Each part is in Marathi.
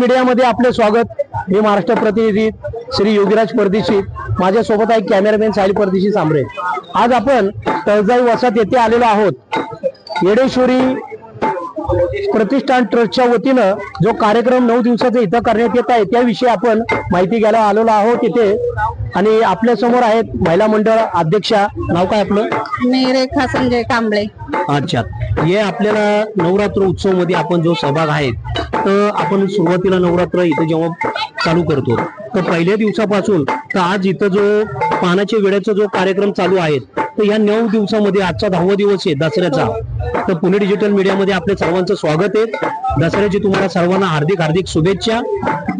मीडियामध्ये आपले स्वागत. हे महाराष्ट्र प्रतिनिधी श्री योगीराज परदेशी. माझ्यासोबत आहे कॅमेरामॅन साहिल परदेशी सांबरे. आज आपण तळजाई वसात येथे आलेलो आहोत. येडेश्वरी प्रतिष्ठान ट्रस्टच्या वतीनं जो कार्यक्रम नऊ दिवसाचा इथं करण्यात येत आहे त्याविषयी आपण माहिती घ्यायला आलेलो आहोत इथे. आणि आपल्यासमोर आहेत महिला मंडळ अध्यक्षा. नाव काय आपलं? मी रेखा संजय कांबळे. अच्छा. हे आपल्याला नवरात्र उत्सवमध्ये आपण जो सहभाग आहे तर आपण सुरुवातीला नवरात्र इथं जेव्हा चालू करतो तर पहिल्या दिवसापासून तर आज इथं जो पानाच्या वेळेचा जो कार्यक्रम चालू आहे तर या नऊ दिवसामध्ये आजचा दहावा दिवस आहे दसऱ्याचा. तर पुणे डिजिटल मीडियामध्ये आपल्या सर्वांचं स्वागत आहे. दसऱ्याची तुम्हाला सर्वांना हार्दिक हार्दिक शुभेच्छा.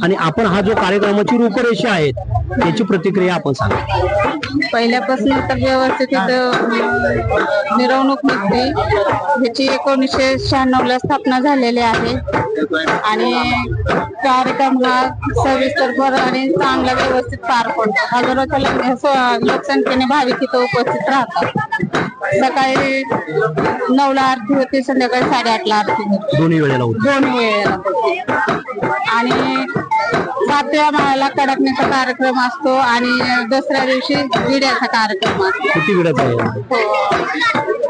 आणि आपण हा जो कार्यक्रमाची रूपरेषा आहे त्याची प्रतिक्रिया आपण सांगा. पहिल्यापासून तर व्यवस्थित इथं मिरवणूक निघते. ह्याची एकोणीसशे शहाण्णव ला स्थापना झालेली आहे. आणि कार्यक्रम हा सविस्तरपर आणि चांगला व्यवस्थित पार पडतो. हजारोच्या लोकसंख्येने भाविक इथं उपस्थित राहतात. सकाळी नऊला आरती होते संध्याकाळी साडेआठला आरती होते. दोन्ही वेळेला होतं. दोन वेळेला आणि सातव्या माळ्याला कडकण्याचा कार्यक्रम असतो आणि दुसऱ्या दिवशी विड्याचा कार्यक्रम असतो. किती वेळाचा आहे हो.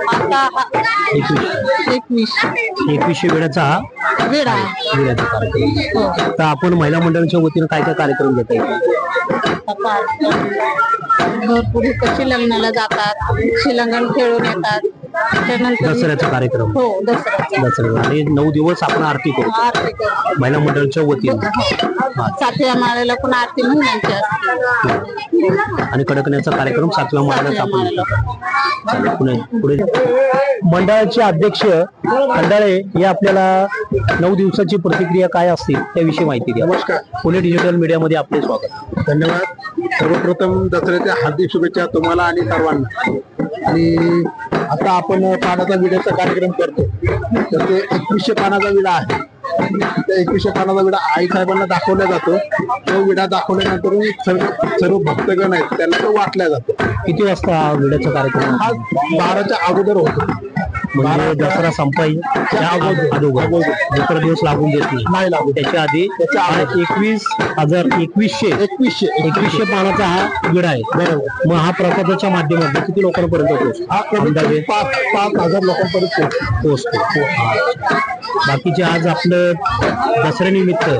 आता हा एकवीस. एकवीस. एकवीसशे वेळाचा हा विडा. वेळाचा कार्यक्रम. हो. तर आपण महिला मंडळाच्या वतीनं काय काय कार्यक्रम घेता आता भरपूर कशी लग्नाला जातात शिलंगण खेळून येतात. त्यानंतर दसऱ्याचा कार्यक्रम. हो दसऱ्याचा. आणि नऊ दिवस आपण आरती करतो. आरती करतात. महिला मंडळाच्या वतीनं. हा. सातव्या माळ्याला पण आरती महिलांची असते. आणि कडकण्याचा कार्यक्रम सातव्या माळ्यालाच आपण घेतो. चालेल, पुढे पुढे मंडळाचे अध्यक्ष खंडाळे हे आपल्याला नऊ दिवसाची प्रतिक्रिया काय असतील त्याविषयी माहिती द्या. नमस्कार. पुणे डिजिटल मीडियामध्ये आपले स्वागत. धन्यवाद. सर्वप्रथम दसऱ्याच्या हार्दिक शुभेच्छा तुम्हाला आणि सर्वांना. आणि आता आपण पानाचा विड्याचा कार्यक्रम करतो. तर ते एकवीसशे पानाचा विडा आहे. त्या एकवीसशे पानाचा विडा आई साहेबांना दाखवला जातो. तो विडा दाखवल्यानंतर सर्व सर्व भक्तगण आहेत त्यांना तो वाटला जातो. किती वाजता हा वेळाचा कार्यक्रम? हा बाराच्या अगोदर होतो. म्हणजे दसरा संपाई दुसरा दिवस लागून देत नाही. लागू त्याच्या आधी त्याच्या. एकवीस हजार एकवीसशे. एकवीसशे. एकवीसशे पानाचा हा विडा आहे. बरोबर. मग हा प्रसादाच्या माध्यमातून किती लोकांपर्यंत पोहोचतो? अंदाजे? पाच पाच हजार लोकांपर्यंत पोहोचतो. बाकीचे आज आपलं दसऱ्यानिमित्त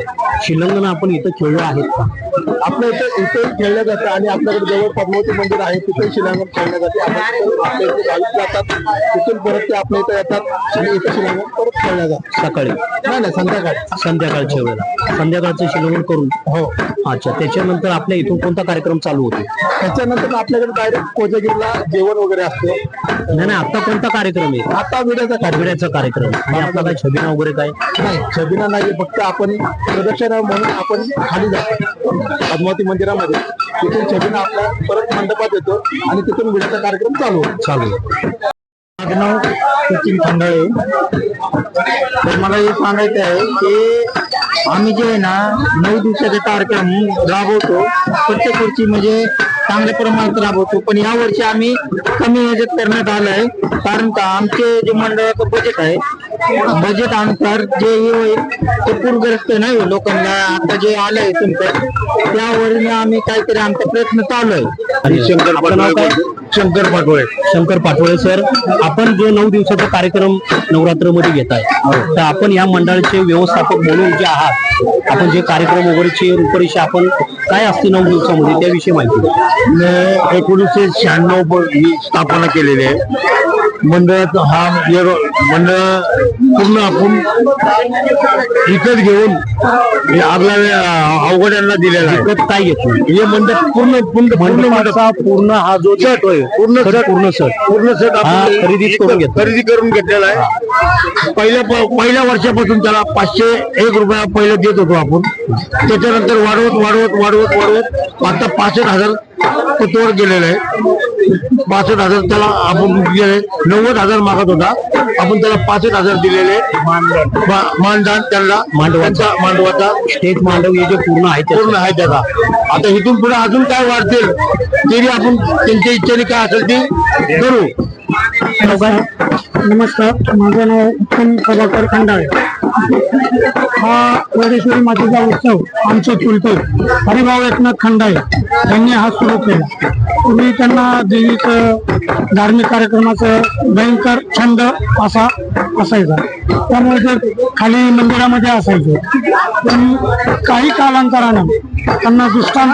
शिलंगण आपण इथं खेळलो आहेत. का आपल्या इथे इथे खेळलं जातं आणि आपल्याकडे जवळ पद्मावती मंदिर आहे तिथे शिलांगण खेळलं जाते. आपल्या इथे जातात. तिथून परत ते आपल्या इथे येतात आणि इथे शिलांगण परत खेळलं जातं सकाळी? नाही नाही संध्याकाळी. संध्याकाळच्या वेळेला. संध्याकाळचं शिलंगण करून? हो. अच्छा त्याच्यानंतर आपल्या इथून कोणता कार्यक्रम चालू होतो? त्याच्यानंतर आपल्याकडे डायरेक्ट कोजागिरीला जेवण वगैरे असतं. नाही नाही आता कोणता कार्यक्रम आहे? आता विड्याचा विड्याचा कार्यक्रम. आणि आपला काय छबिना वगैरे काय? नाही छबिना नाही फक्त आपण प्रदक्षिणा म्हणून आपण खाली जातो. पद्मावती मंदिरामध्ये. तिथून छबिना आपला परत मंडपात येतो आणि तिथून विड्याचा कार्यक्रम चालू. चालू. आहे. माझं नाव सचिन खंडाळे तर मला हे सांगायचं आहे की आम्ही जे आहे ना नऊ दिवसाचा कार्यक्रम राबवतो. प्रत्येक वर्षी म्हणजे चांगल्या प्रमाणात राबवतो. पण या वर्षी आम्ही कमी ह्याच्यात करण्यात आलंय. कारण का आमचे जे मंडळाचं बजेट आहे बजेट अनुसार जे हे होईल ते पूरग्रस्त नाही हो लोकांना. आता जे आलंय तुमचं त्यावरून आम्ही काहीतरी आमचा प्रयत्न चालू आहे. आणि शंकर शंकर पाटोळे. शंकर पाटोळे सर आपण जो नऊ दिवसाचा कार्यक्रम नवरात्रमध्ये घेत आहे तर आपण या मंडळाचे व्यवस्थापक म्हणून जे आहात आपण जे कार्यक्रम वगैरेची रूपरेषा आपण काय असते नऊ दिवसामध्ये? त्याविषयी माहिती. एकोणीसशे शहाण्णव ही स्थापना केलेली आहे. मंडळात हा मंडळ पूर्ण आपण विकत घेऊन आपल्या अवघड्यांना दिलेला आहे. विकत काय घेतो हे मंडप पूर्ण पूर्ण पूर्ण मंडपाचा पूर्ण हा जो सेट होय पूर्ण सेट पूर्ण सर पूर्ण सेट हा, आपण खरेदीच करून घेतला. खरेदी करून घेतलेला आहे. पहिल्या पहिल्या वर्षापासून त्याला पाचशे एक रुपया पहिलं देत होतो आपण. त्याच्यानंतर वाढवत वाढवत वाढवत वाढवत आता पासष्ट हजार तोड गेलेलं आहे. पासष्ट हजार त्याला आपण दिलेले नव्वद हजार मागत होता. आपण त्याला पासष्ट हजार दिलेले मा- मानधन त्यांना मांडवाचा. त्यांचा मांडवाचा स्टेज मांडव हे जे पूर्ण आहे ते पूर्ण आहे त्याचा. आता इथून पुढे अजून काय वाढतील तरी आपण त्यांच्या इच्छेने काय असेल ते करू? नमस्कार. माझं नाव उत्तम प्रभाकर खंडाळे. हा वडेश्वरी मातेचा उत्सव आमचे चुलते हरिभाऊ एकनाथ खंडाळे यांनी हा सुरू केला. तुम्ही त्यांना देवीचं धार्मिक कार्यक्रमाचं भयंकर छंद असा असायचा. त्यामुळे ते खाली मंदिरामध्ये असायचे. पण काही कालांतरानं त्यांना दुष्काळ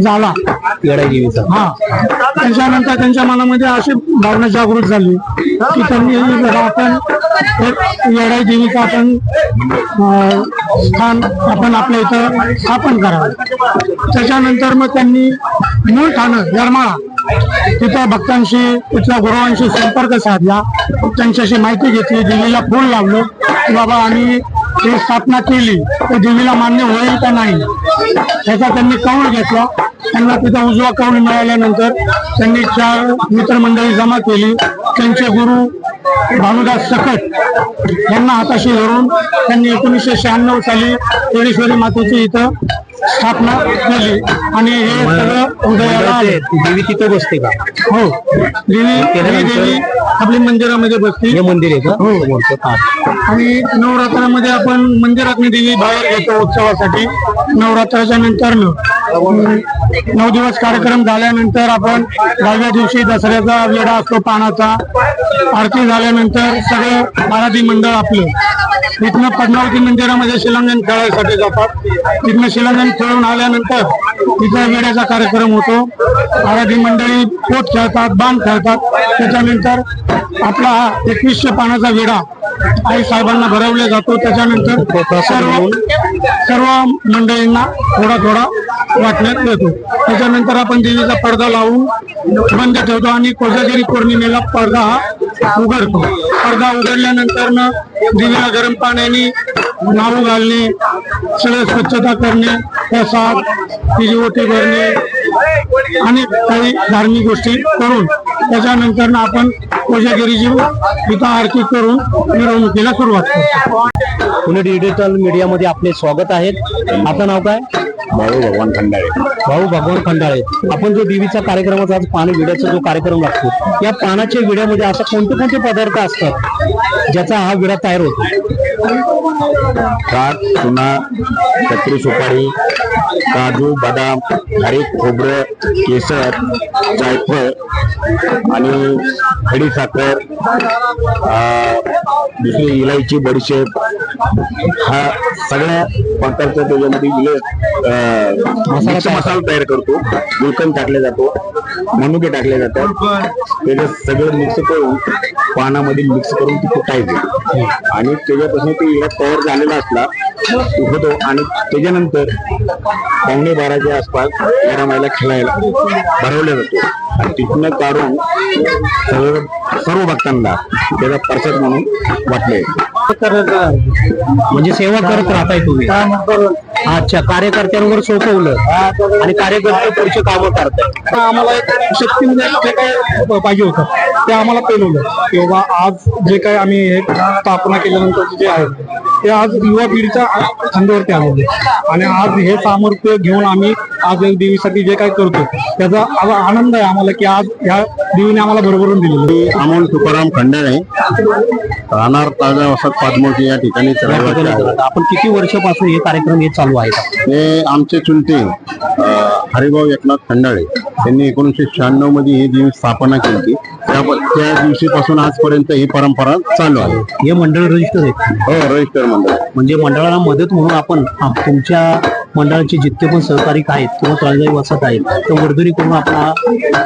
झाला. हा. त्याच्यानंतर त्यांच्या मनामध्ये अशी भावना जागृत झाली की त्यांनी आपण येडाई देवीचं आपण स्थान आपण आपल्या इथं स्थापन करावं. त्याच्यानंतर मग त्यांनी मूळ ठाणं यरमाळा तिथं भक्तांशी तिथल्या गुरुवांशी संपर्क साधला. त्यांच्याशी माहिती घेतली देवीला फूल लावलं की बाबा आम्ही ही स्थापना केली तर देवीला मान्य होईल का नाही? त्याचा त्यांनी कौल घेतला. त्यांना तिथं उजवा कौल मिळाल्यानंतर त्यांनी चार मित्रमंडळी जमा केली. त्यांचे गुरु भानुदास सकट यांना हाताशी धरून त्यांनी एकोणीसशे शहाण्णव साली केळेश्वरी मातेची इथं स्थापना केली आणि हे सगळं उदयाला देवी तिथं बसते का? हो. देवी देवी आपली मंदिरामध्ये बसते हे मंदिर आहे का? हो. हा. आणि नवरात्रामध्ये आपण मंदिरात देवी बाहेर घेतो उत्सवासाठी. नवरात्राच्या नंतर नऊ दिवस कार्यक्रम झाल्यानंतर आपण दहाव्या दिवशी दसऱ्याचा वेढा असतो पानाचा. आरती झाल्यानंतर सगळं आराधी मंडळ आपलं. इथनं पद्मावती मंदिरामध्ये शिलांगण खेळायसाठी जातात. तिथनं शिलांगण खेळून आल्यानंतर तिथला वेड्याचा कार्यक्रम होतो. आराधी मंडळी पोट खेळतात बाण खेळतात. त्याच्यानंतर आपला हा एकवीसशे पानाचा वेढा आई साहेबांना भरवला जातो. त्याच्यानंतर सर्व सर्व मंडळींना थोडा थोडा वाटण्यात येतो. त्याच्यानंतर आपण देवीचा पडदा लावून बंद ठेवतो आणि कोजागिरी पौर्णिमेला पडदा हा उघडतो. पडदा उघडल्यानंतर देवीला गरम पाण्याने नाऊ घालणे सगळं स्वच्छता करणे प्रसाद तिची ओटी भरणे आणि काही धार्मिक गोष्टी करून त्याच्यानंतर आपण कोजागिरीची इथं आरती करून मिरवणुकीला सुरुवात करतो. पुणे डिजिटल मीडियामध्ये आपले स्वागत आहे. आपलं नाव काय? भाऊ भगवान खंडाळे. भाऊ भगवान खंडाळे. आपण जो देवीचा कार्यक्रमाचा आज पाणी विड्याचा जो कार्यक्रम लागतो या पानाच्या विड्यामध्ये असं कोणते कोणते पदार्थ असतात ज्याचा हा विडा तयार होतो? काठ चुना कत्री सुपारी काजू बदाम खारीक खोबरं केसर जायफळ आणि खडी साखर अं, दुसरी इलायची बडीशेप हा सगळ्या प्रकारचा त्याच्यामध्ये मसाला तयार करतो. गुलकंद टाकले जातो मनुके टाकले जातात. त्याच्यात सगळं मिक्स करून पानामध्ये मिक्स करून ते कुटायचं आणि त्याच्यापासून ते इडा तयार झालेला असला होतो आणि त्याच्यानंतर पावणे बाराच्या आसपास या रमायला खेळायला भरवला जातो. आणि तिथनं काढून सर्व भक्तांना त्याचा प्रसाद म्हणून वाटले म्हणजे सेवा करत राहताय तुम्ही. अच्छा कार्यकर्त्यांवर सोपवलं. आणि कार्यकर्ते पुढचे कामं करताय आम्हाला एक शक्ती म्हणजे पाहिजे होतं? ते आम्हाला पेलवलं की बाबा आज जे काय आम्ही हे स्थापना केल्यानंतर जे आहे ते आज युवा पिढीच्या खांद्यावरती आलेले आणि आज हे सामर्थ्य घेऊन आम्ही आज या देवीसाठी जे काय करतो त्याचा आज आनंद आहे आम्हाला की आज ह्या देवीने आम्हाला भरभरून दिलेलं. अमोल तुकाराम खंडाळे राहणार ताजा वसत पादमोठी या ठिकाणी. आपण किती वर्षापासून हे कार्यक्रम हे चालू आहेत हे आमचे चुलते हरिभाऊ एकनाथ खंडाळे त्यांनी एकोणीसशे शहाण्णवमध्ये ही देवी स्थापना केली त्या दिवशीपासून आजपर्यंत ही परंपरा चालू आहे. हे मंडळ रजिस्टर आहेत हो रजिस्टर मंडळ. म्हणजे मंडळाला मदत म्हणून आपण तुमच्या मंडळाचे जितके पण सहकारी आहेत किंवा तळजाई वसत आहेत तर वर्गणी करून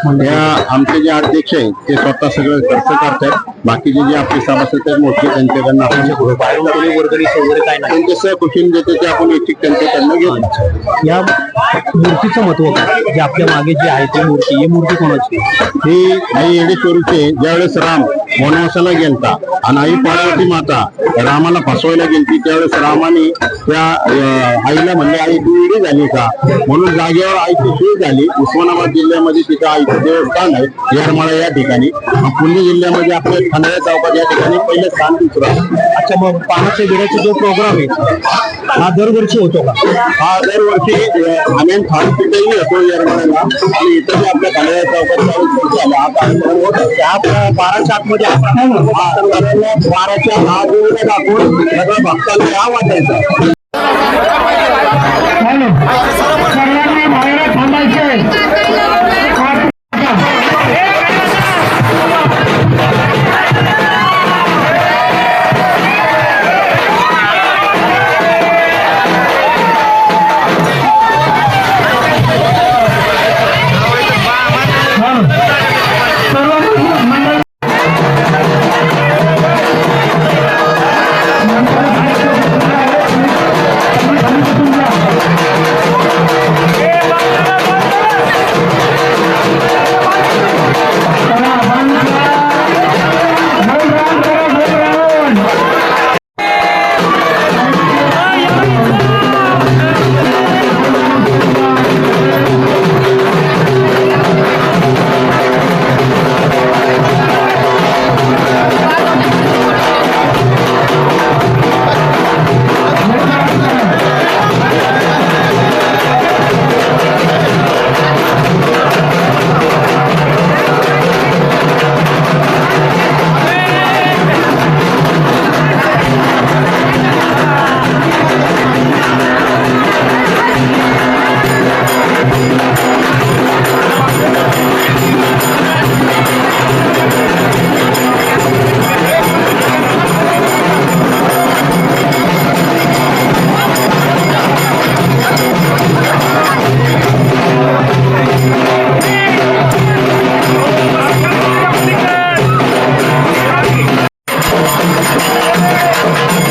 मंडळ या आमचे जे अध्यक्ष आहेत ते स्वतः सगळं खर्च करतात. बाकीचे जे आपले सभासद आहेत मोठे त्यांच्याकडनं आपण बाहेरून कोणी वगैरे काय नाही. त्यांचे सहकुशीन देते ते आपण ऐच्छिक त्यांच्याकडनं घेतो. या मूर्तीचं महत्त्व काय? जे आपल्या मागे जी आहे ती मूर्ती ही मूर्ती कोणाची? ही आई येडेश्वरीचे ज्यावेळेस राम वनवासाला गेलता आणि आई पार्वती माता रामाला फसवायला गेलती त्यावेळेस रामाने त्या आईला म्हणले आई तू इडी झाली का? म्हणून जागेवर आईची सोय झाली. उस्मानाबाद जिल्ह्यामध्ये तिथं आईचं देवस्थान आहे येरमाळा या ठिकाणी. पुणे जिल्ह्यामध्ये आपल्या खंडाळा चौकात या ठिकाणी पहिलं स्थान दुसरं. अच्छा मग पानाच्या विड्याचा जो प्रोग्राम आहे हा दरवर्षी होतो का? हा दरवर्षी आम्ही थालीपीठही येतो येरवड्याला आणि इथं जे आपल्या खाण्याच्या चौकात चाळीस वर्ष झाले हा कार्यक्रम होत असतो. त्या बाराच्या आतमध्ये आपण हा, बाराच्या हा देवीला दाखवून सगळं भक्तांना या वाटायचं Thank